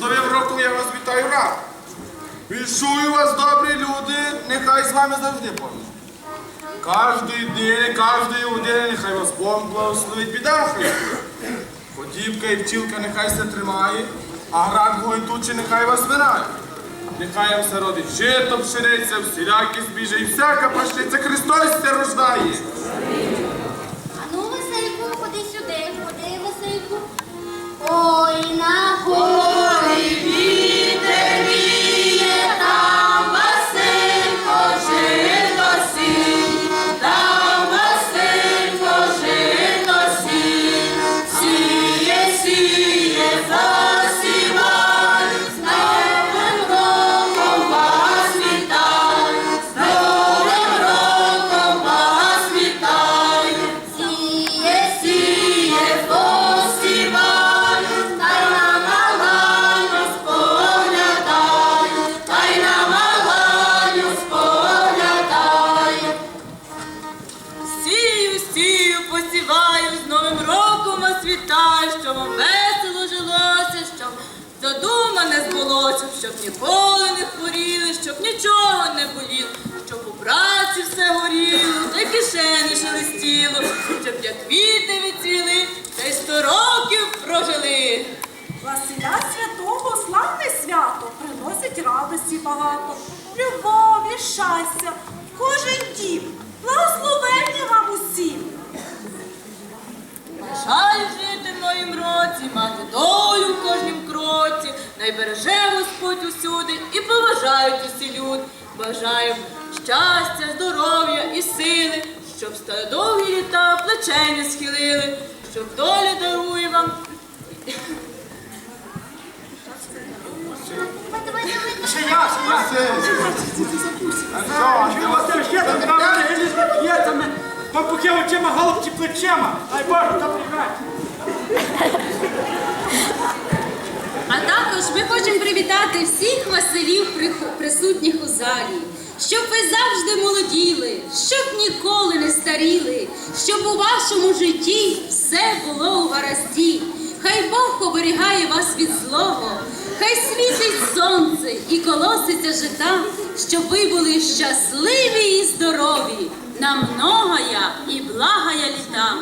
З Новим роком я вас вітаю рад. Віншую вас, добрі люди, нехай з вами завжди Бог. Кожної дні, кожної години, нехай вас Бог благословить підахи. Подібка і пчілка нехай се тримає, а град гойтучий нехай вас минає. Нехай вам все родить жито, пшениця, всілякі збіжа всяка пашниця Христос ся рождає. Задумане щоб ніколи не хворіли, щоб нічого не боліло, щоб у праці все горіло, та й кишені шелестіло, щоб як квіти відцвіли, та й сто років прожили. Василя святого славне свято приносить радості багато, любові, щастя, в кожен дім, благословення вам усім. Бажаю жити в новім році, мати долю в кожнім кроці, найбереже Господь усюди і поважають усі люди. Бажаю щастя, здоров'я і сили, щоб стали довгі літа плечей не схилили, щоб доля дарує вам. Ще очима, голубці плечима. Дай Боже, добрий вечір. Ми хочемо привітати всіх Василів присутніх у залі, щоб ви завжди молоділи, щоб ніколи не старіли, щоб у вашому житті все було у гаразді. Хай Бог оберігає вас від злого, хай світить сонце і колоситься жита, щоб ви були щасливі і здорові, на многая і благая літа.